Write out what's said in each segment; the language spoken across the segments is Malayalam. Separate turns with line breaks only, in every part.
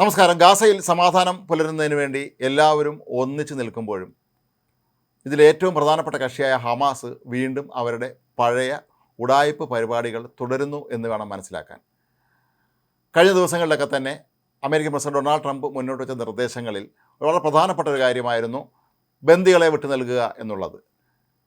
നമസ്കാരം. ഗാസയിൽ സമാധാനം പുലരുന്നതിന് വേണ്ടി എല്ലാവരും ഒന്നിച്ചു നിൽക്കുമ്പോഴും ഇതിലേറ്റവും പ്രധാനപ്പെട്ട കക്ഷിയായ ഹമാസ് വീണ്ടും അവരുടെ പഴയ ഉടായ്പ് പരിപാടികൾ തുടരുന്നു എന്ന് വേണം മനസ്സിലാക്കാൻ. കഴിഞ്ഞ ദിവസങ്ങളിലൊക്കെ തന്നെ അമേരിക്കൻ പ്രസിഡന്റ് ഡൊണാൾഡ് ട്രംപ് മുന്നോട്ട് വെച്ച നിർദ്ദേശങ്ങളിൽ വളരെ പ്രധാനപ്പെട്ട ഒരു കാര്യമായിരുന്നു ബന്ദികളെ വിട്ടു നൽകുക എന്നുള്ളത്.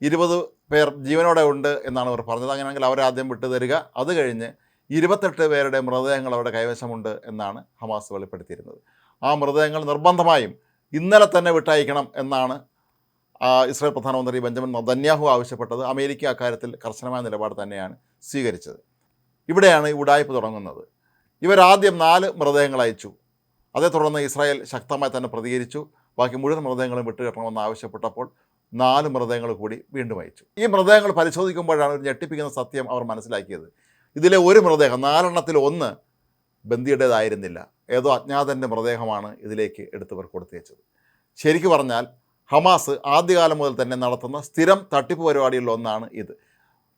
ഇരുപത് പേർ ജീവനോടെ ഉണ്ട് എന്നാണ് അവർ പറഞ്ഞത്. അങ്ങനെയാണെങ്കിൽ അവരാദ്യം വിട്ടു തരിക. അത് കഴിഞ്ഞ് ഇരുപത്തെട്ട് പേരുടെ മൃതദേഹങ്ങൾ അവരുടെ കൈവശമുണ്ട് എന്നാണ് ഹമാസ് വെളിപ്പെടുത്തിയിരുന്നത്. ആ മൃതദേഹങ്ങൾ നിർബന്ധമായും ഇന്നലെ തന്നെ വിട്ടയക്കണം എന്നാണ് ഇസ്രായേൽ പ്രധാനമന്ത്രി ബെഞ്ചമിൻ നദന്യാഹു ആവശ്യപ്പെട്ടത്. അമേരിക്ക അക്കാര്യത്തിൽ കർശനമായ നിലപാട് തന്നെയാണ് സ്വീകരിച്ചത്. ഇവിടെയാണ് ഉടായ്പ തുടങ്ങുന്നത്. ഇവരാദ്യം നാല് മൃതദേഹങ്ങൾ അയച്ചു. അതേ തുടർന്ന് ഇസ്രായേൽ ശക്തമായി തന്നെ പ്രതികരിച്ചു. ബാക്കി മുഴുവൻ മൃതദേഹങ്ങളും വിട്ടുകിട്ടണമെന്ന് ആവശ്യപ്പെട്ടപ്പോൾ നാല് മൃതദേഹങ്ങൾ കൂടി വീണ്ടും അയച്ചു. ഈ മൃതദേഹങ്ങൾ പരിശോധിക്കുമ്പോഴാണ് ഒരു ഞെട്ടിപ്പിക്കുന്ന സത്യം അവർ മനസ്സിലാക്കിയത്. ഇതിലെ ഒരു മൃതദേഹം നാലെണ്ണത്തിൽ ഒന്ന് ബന്ദിയുടേതായിരുന്നില്ല. ഏതോ അജ്ഞാതന്റെ മൃതദേഹമാണ് ഇതിലേക്ക് എടുത്തവർ കൊടുത്തയച്ചത് ശരിക്കു പറഞ്ഞാൽ ഹമാസ് ആദ്യകാലം മുതൽ തന്നെ നടത്തുന്ന സ്ഥിരം തട്ടിപ്പ് പരിപാടികളിൽ ഒന്നാണ് ഇത്.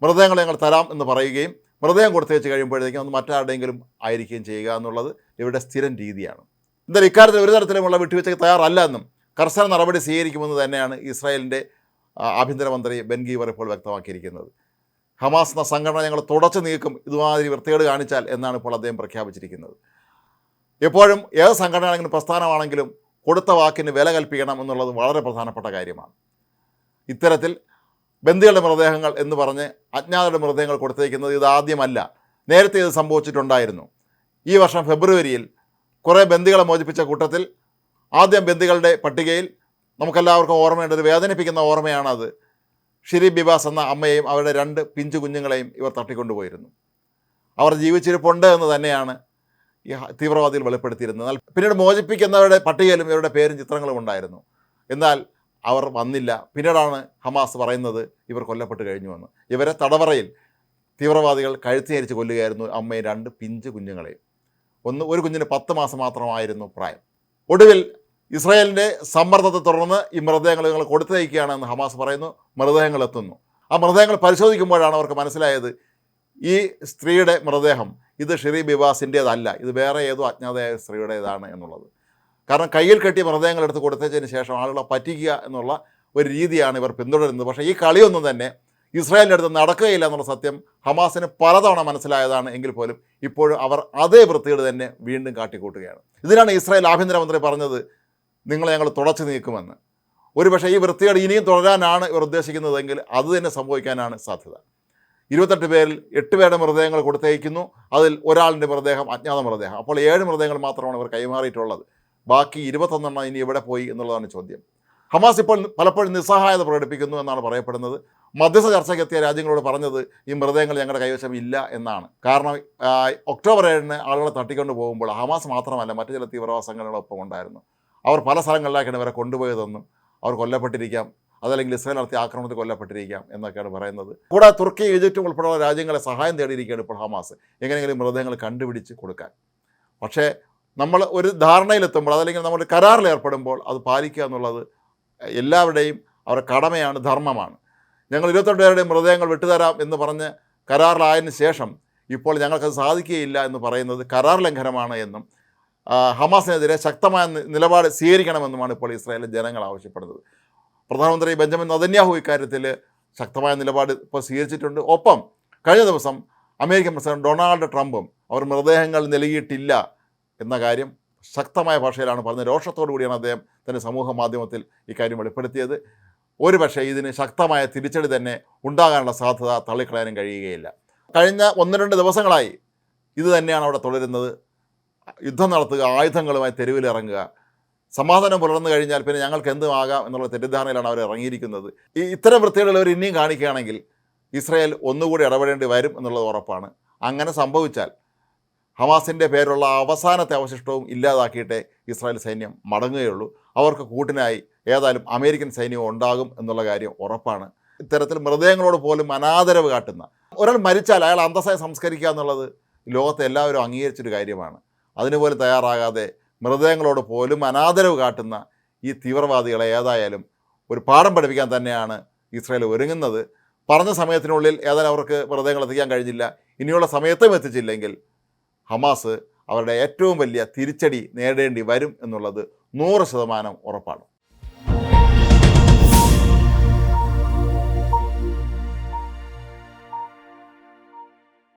മൃതദേഹങ്ങൾ ഞങ്ങൾ തരാം എന്ന് പറയുകയും മൃതദേഹം കൊടുത്തയച്ച് കഴിയുമ്പോഴത്തേക്കും അത് മറ്റാരുടെയെങ്കിലും ആയിരിക്കുകയും ചെയ്യുക എന്നുള്ളത് ഇവരുടെ സ്ഥിരം രീതിയാണ്. എന്തായാലും ഇക്കാര്യത്തിൽ ഒരു തരത്തിലുമുള്ള വിട്ടുവീഴ്ചയ്ക്ക് തയ്യാറല്ല എന്നും കർശന നടപടി സ്വീകരിക്കുമെന്ന് തന്നെയാണ് ഇസ്രായേലിന്റെ ആഭ്യന്തരമന്ത്രി ബെൻ ഗീവർ ഇപ്പോൾ വ്യക്തമാക്കിയിരിക്കുന്നത്. ഹമാസ് എന്ന സംഘടന ഞങ്ങൾ തുടച്ചു നീക്കും ഇതുമാതിരി വൃത്തികേട് കാണിച്ചാൽ എന്നാണ് ഇപ്പോൾ അദ്ദേഹം പ്രഖ്യാപിച്ചിരിക്കുന്നത്. എപ്പോഴും ഏത് സംഘടനയാണെങ്കിലും പ്രസ്ഥാനമാണെങ്കിലും കൊടുത്ത വാക്കിന് വില കൽപ്പിക്കണം എന്നുള്ളത് വളരെ പ്രധാനപ്പെട്ട കാര്യമാണ്. ഇത്തരത്തിൽ ബന്ദികളുടെ മൃതദേഹങ്ങൾ എന്ന് പറഞ്ഞ് അജ്ഞാതരുടെ മൃതദേഹങ്ങൾ കൊടുത്തേക്കുന്നത് ഇതാദ്യമല്ല നേരത്തെ ഇത് സംഭവിച്ചിട്ടുണ്ടായിരുന്നു. ഈ വർഷം ഫെബ്രുവരിയിൽ കുറേ ബന്ദികളെ മോചിപ്പിച്ച കൂട്ടത്തിൽ ആദ്യം ബന്ദികളുടെ പട്ടികയിൽ നമുക്കെല്ലാവർക്കും ഓർമ്മയുണ്ട്. ഒരു വേദനിപ്പിക്കുന്ന ഓർമ്മയാണത്. ഷിരി ബിബാസ് എന്ന അമ്മയെയും അവരുടെ രണ്ട് പിഞ്ചു കുഞ്ഞുങ്ങളെയും ഇവർ തട്ടിക്കൊണ്ടുപോയിരുന്നു. അവർ ജീവിച്ചിരിപ്പുണ്ട് എന്ന് തന്നെയാണ് ഈ തീവ്രവാദികൾ വെളിപ്പെടുത്തിയിരുന്നത്. എന്നാൽ പിന്നീട് മോചിപ്പിക്കുന്നവരുടെ പട്ടികയിലും ഇവരുടെ പേരും ചിത്രങ്ങളും ഉണ്ടായിരുന്നു. എന്നാൽ അവർ വന്നില്ല. പിന്നീടാണ് ഹമാസ് പറയുന്നത് ഇവർ കൊല്ലപ്പെട്ട് കഴിഞ്ഞുവെന്ന് ഇവരെ തടവറയിൽ തീവ്രവാദികൾ കഴുത്തിയരിച്ച് കൊല്ലുകയായിരുന്നു അമ്മയും രണ്ട് പിഞ്ചു കുഞ്ഞുങ്ങളെയും. ഒന്ന് ഒരു കുഞ്ഞിന് പത്ത് മാസം മാത്രമായിരുന്നു പ്രായം. ഒടുവിൽ ഇസ്രായേലിന്റെ സമ്മർദ്ദത്തെ തുടർന്ന് ഈ മൃതദേഹങ്ങൾ നിങ്ങൾ കൊടുത്തയക്കുകയാണെന്ന് ഹമാസ് പറയുന്നു. മൃതദേഹങ്ങൾ എത്തുന്നു. ആ മൃതദേഹങ്ങൾ പരിശോധിക്കുമ്പോഴാണ് അവർക്ക് മനസ്സിലായത് ഈ സ്ത്രീയുടെ മൃതദേഹം ഇത് ഷിറി ബിബാസിന്റേതല്ല ഇത് വേറെ ഏതോ അജ്ഞാതയായ സ്ത്രീയുടേതാണ് എന്നുള്ളത്. കാരണം കയ്യിൽ കെട്ടിയ മൃതദേഹങ്ങൾ എടുത്ത് കൊടുത്തതിന് ശേഷം ആളുകളെ പറ്റിക്കുക എന്നുള്ള ഒരു രീതിയാണ് ഇവർ പിന്തുടരുന്നത്. പക്ഷേ ഈ കളിയൊന്നും തന്നെ ഇസ്രായേലിന്റെ അടുത്ത് നടക്കുകയില്ല എന്നുള്ള സത്യം ഹമാസിന് പലതവണ മനസ്സിലായതാണ് എങ്കിൽ പോലും ഇപ്പോഴും അവർ അതേ വൃത്തികേട് തന്നെ വീണ്ടും കാട്ടിക്കൂട്ടുകയാണ്. ഇതിനാണ് ഇസ്രായേൽ ആഭ്യന്തരമന്ത്രി പറഞ്ഞത് നിങ്ങളെ ഞങ്ങൾ തുടച്ചു നീക്കുമെന്ന്. ഒരുപക്ഷെ ഈ വൃത്തികേട് ഇനിയും തുടരാനാണ് ഇവർ ഉദ്ദേശിക്കുന്നതെങ്കിൽ അത് തന്നെ സംഭവിക്കാനാണ് സാധ്യത. ഇരുപത്തെട്ട് പേരിൽ എട്ട് പേരുടെ മൃതദേഹങ്ങൾ കൊടുത്തയക്കുന്നു അതിൽ ഒരാളിന്റെ മൃതദേഹം അജ്ഞാത മൃതദേഹം. അപ്പോൾ ഏഴ് മൃതദേഹങ്ങൾ മാത്രമാണ് ഇവർ കൈമാറിയിട്ടുള്ളത്. ബാക്കി ഇരുപത്തൊന്നെണ്ണം ഇനി എവിടെ പോയി എന്നുള്ളതാണ് ചോദ്യം. ഹമാസ് ഇപ്പോൾ പലപ്പോഴും നിസ്സഹായത പ്രകടിപ്പിക്കുന്നു എന്നാണ് പറയപ്പെടുന്നത്. മധ്യസ്ഥ ചർച്ചയ്ക്ക് എത്തിയ രാജ്യങ്ങളോട് പറഞ്ഞത് ഈ മൃതദേഹങ്ങൾ ഞങ്ങളുടെ കൈവശം ഇല്ല എന്നാണ്. കാരണം ഒക്ടോബർ ഏഴിന് ആളുകളെ തട്ടിക്കൊണ്ട് പോകുമ്പോൾ ഹമാസ് മാത്രമല്ല മറ്റു ചില തീവ്രവാദ സംഘടനകളൊപ്പം ഉണ്ടായിരുന്നു. അവർ പല സ്ഥലങ്ങളിലേക്കാണ് ഇവരെ കൊണ്ടുപോയതെന്നും അവർ കൊല്ലപ്പെട്ടിരിക്കാം. അതല്ലെങ്കിൽ ഇസ്രായേൽ നടത്തിയ ആക്രമണത്തിൽ കൊല്ലപ്പെട്ടിരിക്കാം എന്നൊക്കെയാണ് പറയുന്നത്. കൂടാതെ തുർക്കി ഈജിപ്റ്റും ഉൾപ്പെടെയുള്ള രാജ്യങ്ങളെ സഹായം തേടിയിരിക്കുകയാണ് ഇപ്പോൾ ഹമാസ്. എങ്ങനെയെങ്കിലും മൃതദേഹങ്ങൾ കണ്ടുപിടിച്ച് കൊടുക്കാൻ. പക്ഷേ നമ്മൾ ഒരു ധാരണയിലെത്തുമ്പോൾ അതല്ലെങ്കിൽ നമ്മൾ കരാറിൽ ഏർപ്പെടുമ്പോൾ അത് പാലിക്കുക എന്നുള്ളത് എല്ലാവരുടെയും അവരുടെ കടമയാണ് ധർമ്മമാണ്. ഞങ്ങൾ ഇരുപത്തെട്ട് പേരുടെയും മൃതദേഹങ്ങൾ വിട്ടുതരാം എന്ന് പറഞ്ഞ് കരാറിലായതിനു ശേഷം ഇപ്പോൾ ഞങ്ങൾക്കത് സാധിക്കുകയില്ല എന്ന് പറയുന്നത് കരാർ ലംഘനമാണ് എന്നും ഹമാസിനെതിരെ ശക്തമായ നിലപാട് സ്വീകരിക്കണമെന്നുമാണ് ഇപ്പോൾ ഇസ്രായേലിലെ ജനങ്ങൾ ആവശ്യപ്പെടുന്നത്. പ്രധാനമന്ത്രി ബെഞ്ചമിൻ നദന്യാഹു ഇക്കാര്യത്തിൽ ശക്തമായ നിലപാട് ഇപ്പോൾ സ്വീകരിച്ചിട്ടുണ്ട്. ഒപ്പം കഴിഞ്ഞ ദിവസം അമേരിക്കൻ പ്രസിഡന്റ് ഡൊണാൾഡ് ട്രംപും അവർ മൃതദേഹങ്ങൾ നൽകിയിട്ടില്ല എന്ന കാര്യം ശക്തമായ ഭാഷയിലാണ് പറഞ്ഞത്. രോഷത്തോടു കൂടിയാണ് അദ്ദേഹം തന്റെ സമൂഹ മാധ്യമത്തിൽ ഇക്കാര്യം വെളിപ്പെടുത്തിയത്. ഒരു പക്ഷേ ഇതിന് ശക്തമായ തിരിച്ചടി തന്നെ ഉണ്ടാകാനുള്ള സാധ്യത തള്ളിക്കളയാനും കഴിയുകയില്ല. കഴിഞ്ഞ ഒന്ന് രണ്ട് ദിവസങ്ങളായി ഇത് തന്നെയാണ് അവിടെ തുടരുന്നത്. യുദ്ധം നടത്തുക ആയുധങ്ങളുമായി തെരുവിലിറങ്ങുക സമാധാനം പുലർന്നു കഴിഞ്ഞാൽ പിന്നെ ഞങ്ങൾക്ക് എന്തും ആകാം എന്നുള്ള തെറ്റിദ്ധാരണയിലാണ് അവർ ഇറങ്ങിയിരിക്കുന്നത്. ഈ ഇത്തരം വൃത്തികളുള്ളവർ ഇനിയും കാണിക്കുകയാണെങ്കിൽ ഇസ്രായേൽ ഒന്നുകൂടി ഇടപെടേണ്ടി വരും എന്നുള്ളത് ഉറപ്പാണ്. അങ്ങനെ സംഭവിച്ചാൽ ഹമാസിന്റെ പേരുള്ള അവസാനത്തെ അവശിഷ്ടവും ഇല്ലാതാക്കിയിട്ടേ ഇസ്രായേൽ സൈന്യം മടങ്ങുകയുള്ളൂ. അവർക്ക് കൂട്ടിനായി ഏതായാലും അമേരിക്കൻ സൈന്യവും ഉണ്ടാകും എന്നുള്ള കാര്യം ഉറപ്പാണ്. ഇത്തരത്തിൽ മൃതദേഹങ്ങളോട് പോലും അനാദരവ് കാട്ടുന്ന ഒരാൾ മരിച്ചാൽ അയാൾ അന്തസ്സായി സംസ്കരിക്കുക എന്നുള്ളത് ലോകത്തെ എല്ലാവരും അംഗീകരിച്ചൊരു കാര്യമാണ്. അതിനുപോലും തയ്യാറാകാതെ മൃതദേഹങ്ങളോട് പോലും അനാദരവ് കാട്ടുന്ന ഈ തീവ്രവാദികളെ ഏതായാലും ഒരു പാഠം പഠിപ്പിക്കാൻ തന്നെയാണ് ഇസ്രായേൽ ഒരുങ്ങുന്നത്. പറഞ്ഞ സമയത്തിനുള്ളിൽ ഏതായാലും അവർക്ക് മൃതദേഹങ്ങൾ എത്തിക്കാൻ കഴിഞ്ഞില്ല. ഇനിയുള്ള സമയത്തും എത്തിച്ചില്ലെങ്കിൽ ഹമാസ് അവരുടെ ഏറ്റവും വലിയ തിരിച്ചടി നേടേണ്ടി വരും എന്നുള്ളത് നൂറ് ശതമാനം ഉറപ്പാണ്.